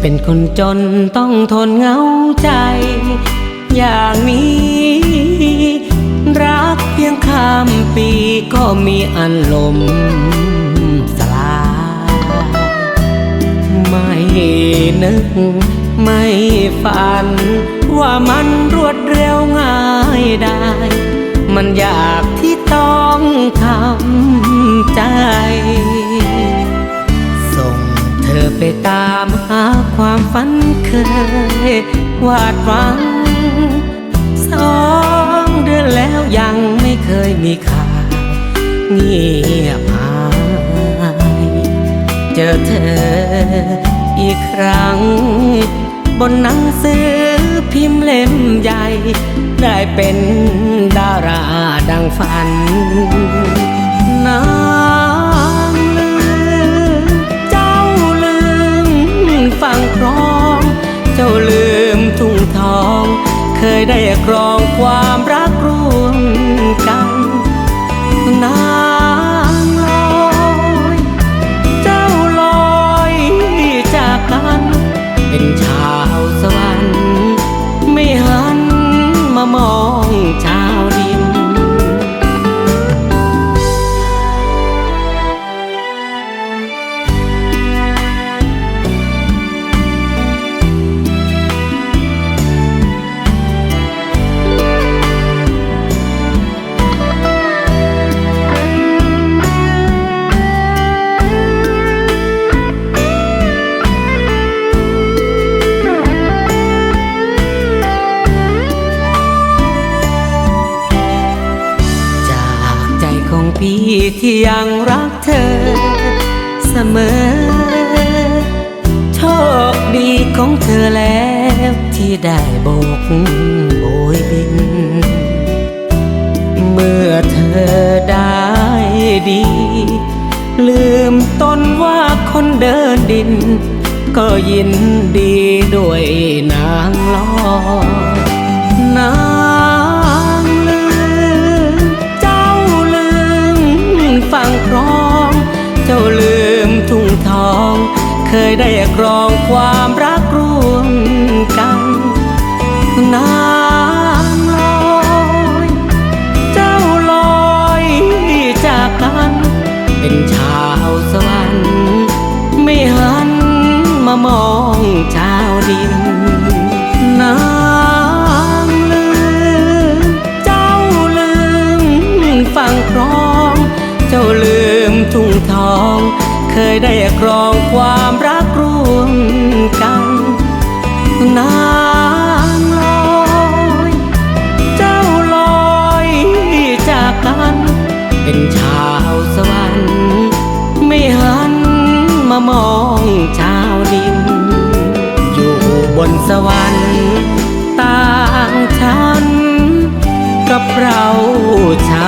เป็นคนจนต้องทนเหงาใจ อย่างนี้ รักเพียงข้ามปีก็มีอันลมสลาย ไม่นึกไม่ฝัน ว่ามันรวดเร็วง่ายได้ มันอยากที่ต้องทำใจ ส่งเธอไปตามหาความ ฝันเคยวาดหวังสองเดือนแล้วยังไม่เคยมีข่าวเงียบหายเจอเธออีกครั้ง บนหนังสือพิมพ์เล่มใหญ่ ได้เป็นดาราดังฝันน เคยได้ครองความรักร่วมกันนางลอยเจ้าลอยจากกันเป็นชาวสวรรค์ไม่หันมามอง ที่ยังรักเธอ เสมอ โชคดีของเธอแล้วที่ได้โบกโบยบิน เมื่อเธอได้ดี ลืมตนว่าคนเดินดิน ก็ยินดีด้วยนางลอนา เคยได้ครองความรักร่วมกันนางลอยเจ้าลอยจากกัน เป็นชาวสวรรค์ไม่หันมามองชาวดินนา เคยได้ครองความรักร่วมกันนางลอยเจ้าลอยจากกัน เป็นชาวสวรรค์ไม่หันมามองชาวดิน อยู่บนสวรรค์ต่างชั้นกับเราชาว